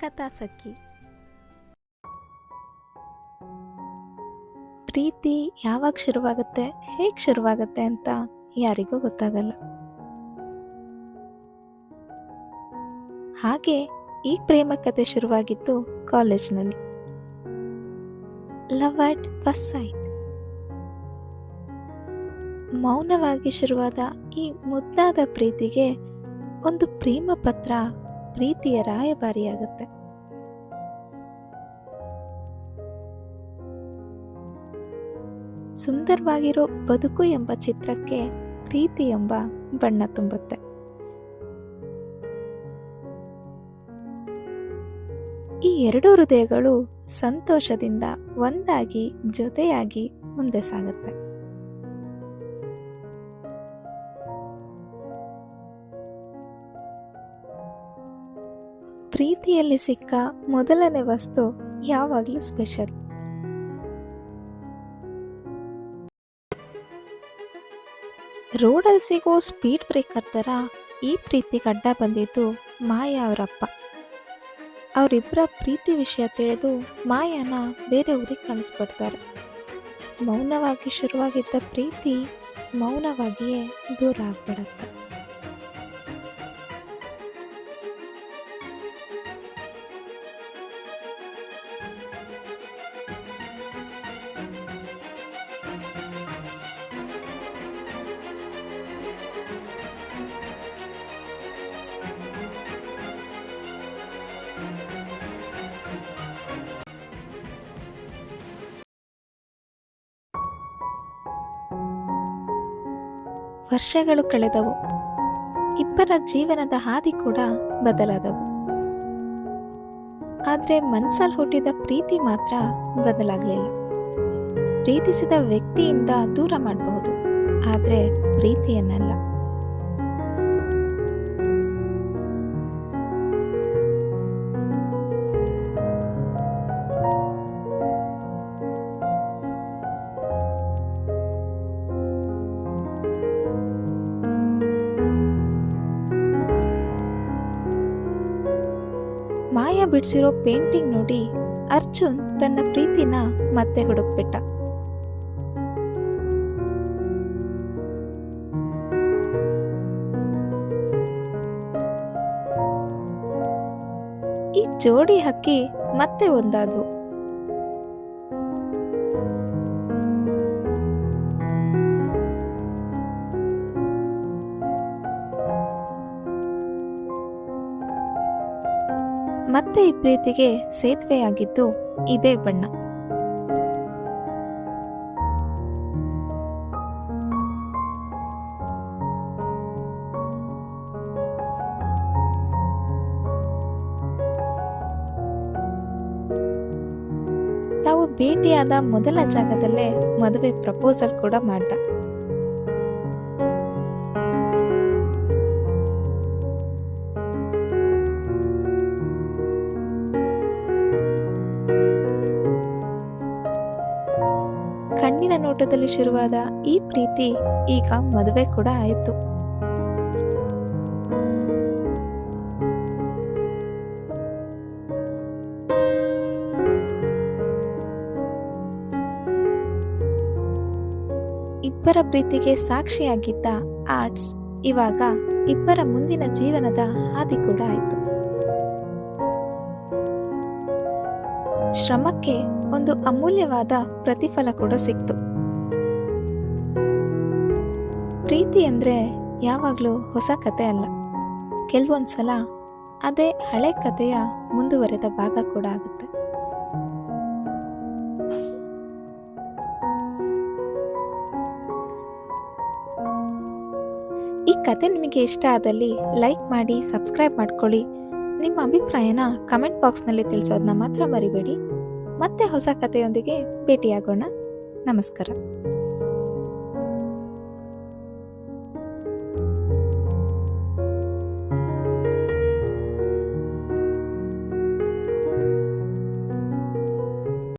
ಕಥಾಸಖಿ ಪ್ರೀತಿ ಯಾವಾಗ ಶುರುವಾಗುತ್ತೆ, ಹೇಗ್ ಶುರುವಾಗುತ್ತೆ ಅಂತ ಯಾರಿಗೂ ಗೊತ್ತಾಗಲ್ಲ. ಹಾಗೆ ಈ ಪ್ರೇಮ ಕತೆ ಶುರುವಾಗಿದ್ದು ಕಾಲೇಜ್ನಲ್ಲಿ. Love at first sight. ಮೌನವಾಗಿ ಶುರುವಾದ ಈ ಮುದ್ದಾದ ಪ್ರೀತಿಗೆ ಒಂದು ಪ್ರೇಮ ಪತ್ರ ಪ್ರೀತಿಯ ರಾಯಭಾರಿಯಾಗುತ್ತೆ. ಸುಂದರವಾಗಿರೋ ಬದುಕು ಎಂಬ ಚಿತ್ರಕ್ಕೆ ಪ್ರೀತಿ ಎಂಬ ಬಣ್ಣ ತುಂಬುತ್ತೆ. ಈ ಎರಡು ಹೃದಯಗಳು ಸಂತೋಷದಿಂದ ಒಂದಾಗಿ ಜೊತೆಯಾಗಿ ಮುಂದೆ ಸಾಗುತ್ತೆ. ಪ್ರೀತಿಯಲ್ಲಿ ಸಿಕ್ಕ ಮೊದಲನೇ ವಸ್ತು ಯಾವಾಗಲೂ ಸ್ಪೆಷಲ್. ರೋಡಲ್ಲಿ ಸಿಗೋ ಸ್ಪೀಡ್ ಬ್ರೇಕರ್ ಥರ ಈ ಪ್ರೀತಿ ಗಡ್ಡ ಬಂದಿದ್ದು ಮಾಯಾ ಅವರಪ್ಪ. ಅವರಿಬ್ಬರ ಪ್ರೀತಿ ವಿಷಯ ತಿಳಿದು ಮಾಯಾನ ಬೇರೆ ಊರಿಗೆ ಕಳಿಸ್ಬಿಡ್ತಾರೆ ಮೌನವಾಗಿ ಶುರುವಾಗಿದ್ದ ಪ್ರೀತಿ ಮೌನವಾಗಿಯೇ ದೂರ ಆಗ್ಬಿಡತ್ತೆ. ವರ್ಷಗಳು ಕಳೆದವು. ಇಬ್ಬರ ಜೀವನದ ಹಾದಿ ಕೂಡ ಬದಲಾದವು. ಆದ್ರೆ ಮನ್ಸಲ್ಲಿ ಹುಟ್ಟಿದ ಪ್ರೀತಿ ಮಾತ್ರ ಬದಲಾಗಲಿಲ್ಲ. ಪ್ರೀತಿಸಿದ ವ್ಯಕ್ತಿಯಿಂದ ದೂರ ಮಾಡಬಹುದು. ಆದ್ರೆ ಪ್ರೀತಿಯನ್ನಲ್ಲ. ಬಿಡಿಸಿರೋ ಪೇಂಟಿಂಗ್ ನೋಡಿ ಅರ್ಜುನ್ ತನ್ನ ಪ್ರೀತಿನ ಮತ್ತೆ ಹುಡುಕ್ಬಿಟ್ಟ. ಈ ಜೋಡಿ ಹಕ್ಕಿ ಮತ್ತೆ ಒಂದಾದ್ವು. ಮತ್ತೆ ಈ ಪ್ರೀತಿಗೆ ಸೇತುವೆಯಾಗಿದ್ದು ಇದೇ ಬಣ್ಣ. ತಾವು ಭೇಟಿಯಾದ ಮೊದಲ ಜಾಗದಲ್ಲೇ ಮದುವೆ ಪ್ರಪೋಸಲ್ ಕೂಡ ಮಾಡ್ದ. ಕಣ್ಣಿನ ನೋಟದಲ್ಲಿ ಶುರುವಾದ ಈ ಪ್ರೀತಿ ಈಗ ಮದುವೆ ಕೂಡ ಆಯಿತು. ಇಬ್ಬರ ಪ್ರೀತಿಗೆ ಸಾಕ್ಷಿಯಾಗಿದ್ದ ಆರ್ಟ್ಸ್ ಇವಾಗ ಇಬ್ಬರ ಮುಂದಿನ ಜೀವನದ ಹಾದಿ ಕೂಡ ಆಯಿತು. ಶ್ರಮಕ್ಕೆ ಒಂದು ಅಮೂಲ್ಯವಾದ ಪ್ರತಿಫಲ ಕೂಡ ಸಿಕ್ತು. ಪ್ರೀತಿ ಅಂದ್ರೆ ಯಾವಾಗಲೂ ಹೊಸ ಕತೆ ಅಲ್ಲ. ಕೆಲವೊಂದ್ಸಲ ಅದೇ ಹಳೆ ಕಥೆಯ ಮುಂದುವರೆದ ಭಾಗ ಕೂಡ ಆಗುತ್ತೆ. ಈ ಕತೆ ನಿಮಗೆ ಇಷ್ಟ ಆದಲ್ಲಿ ಲೈಕ್ ಮಾಡಿ, ಸಬ್ಸ್ಕ್ರೈಬ್ ಮಾಡ್ಕೊಳ್ಳಿ. ನಿಮ್ಮ ಅಭಿಪ್ರಾಯನ ಕಮೆಂಟ್ ಬಾಕ್ಸ್ನಲ್ಲಿ ತಿಳಿಸೋದನ್ನ ಮಾತ್ರ ಮರಿಬೇಡಿ. ಮತ್ತೆ ಹೊಸ ಕಥೆಯೊಂದಿಗೆ ಭೇಟಿಯಾಗೋಣ. ನಮಸ್ಕಾರ.